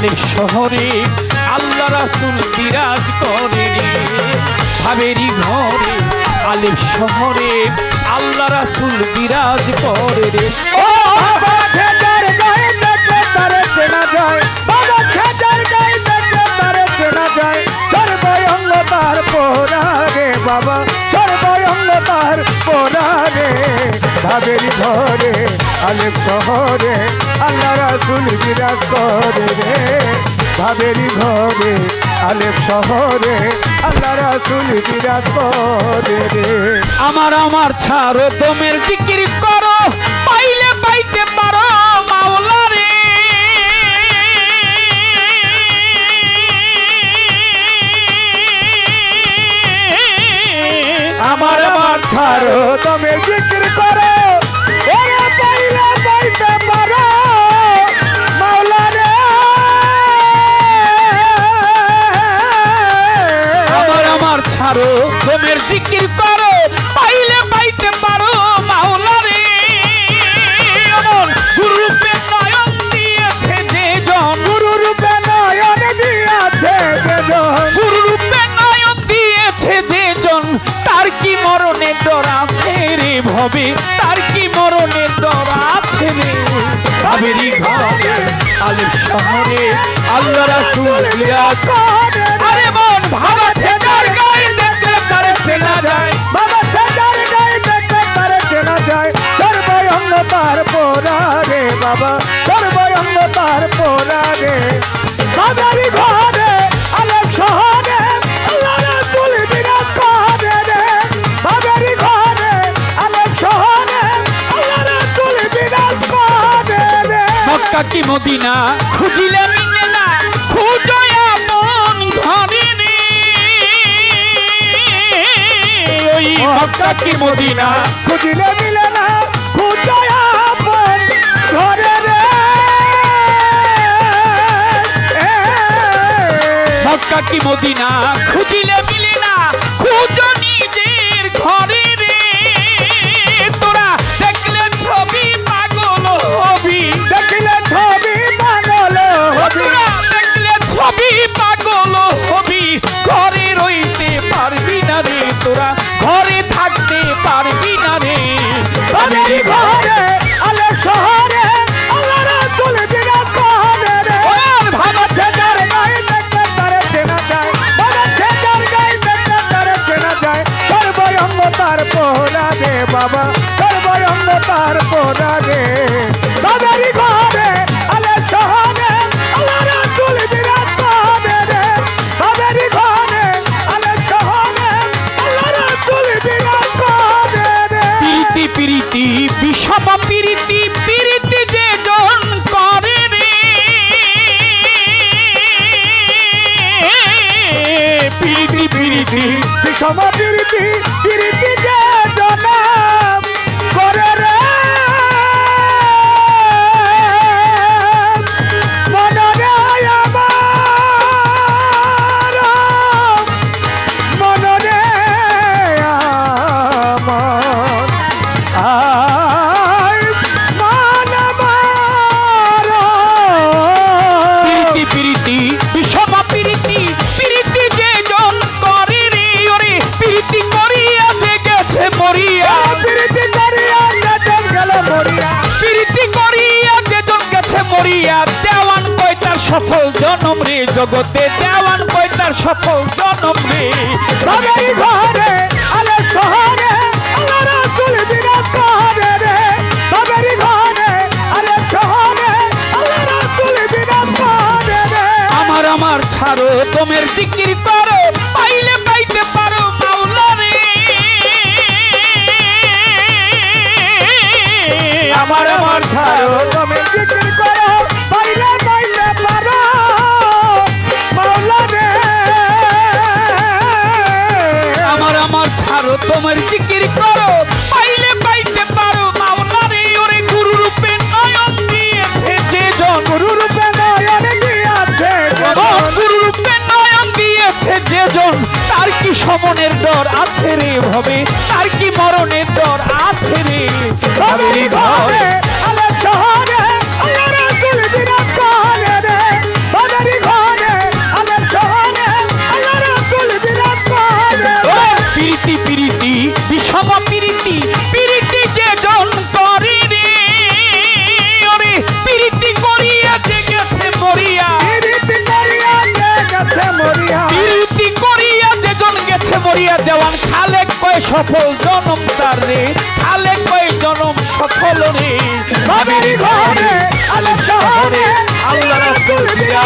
আলেক শহরে, আল্লাহ রাসুল বিরাজ করে। রে ভাবেরি ঘরে আলেক শহরে, আল্লাহ রাসুল বিরাজ করে রে। ও বাবা তারে চেনা যায়। বাবা তারে চেনা যায়। সর্বঙ্গ তার পোড়ারে বাবা সর্বঙ্গ তার পোড়ারে ভাবেরি ঘরে আলেপ শহরে, আল্লাহ রাসুল বিরাজ করে রে, ভাবেরি ঘরে, আলেপ শহরে আল্লাহ রাসুল বিরাজ করে রে। আমার আমার ছাড়ো তোমের জিকির ছাড়ো জিকির করো পাইলে পাইতে পারো মাওলা রে। গুরুপে নয়ন দিয়েছে যে জন। গুরু রূপে নয়ন দিয়াছে বেদন গুরুরূপে নয়ন দিয়েছে যে জন। তার কি মরণের ডর রে ভবে? তার কি মরণের ডর আছে রে? ভাবেরি ঘরে আলিম শহরে আল্লাহ রাসূল আরে মদিনা খুঁজিলে মিলে না খুঁজয়া মন রে ওই মক্কা কি মদিনা? খুঁজিলে মিলে না খুঁজয়া রে। মক্কা কি মদিনা? খুঁজিলে মিলে তার পোড়া রে বাবা সর্বঙ্গ তার পোড়া রে বাবারি ঘরে আলে শহরে আল্লাহ রাসূল বিরাজ করে রে বাবারি ঘরে আলে শহরে আল্লাহ রাসূল বিরাজ করে রে প্রীতি প্রীতি বিষম প্রীতি প্রীতি যে জন করে রে। প্রীতি প্রীতি বিষম প্রীতি যে জনম মরিয়া দেওয়ান কয়টার সফল জনম রে জগতে দেওয়ান কয়টার সফল জনম রে। বাবারি ঘরে আলে শহরে আল্লাহ রাসূল বিরাজ করে রে। বাবারি ঘরে আলে শহরে আল্লাহ রাসূল বিরাজ করে রে। আমার আমার ছাড়ো তোমের জিকির পারো তোমার জিকির করো। পাইলে পাইতে পারো মাওলা ওরে গুরু রূপে নয়ন দিয়েছে। যে জন গুরু রূপে নয়ন দিয়েছে গুরু রূপে নয়ন দিয়েছে যে জন। তার কি সমনের দর আছে রে ভবে? তার কি মরণের দর আছে রে? ঘরে ঘরে দেওয়ান খালে কয় সফল জনম তার রে খালে কয় জনম সফল রে ঘরে আলো শহরে, আল্লাহ রাসূল দিয়া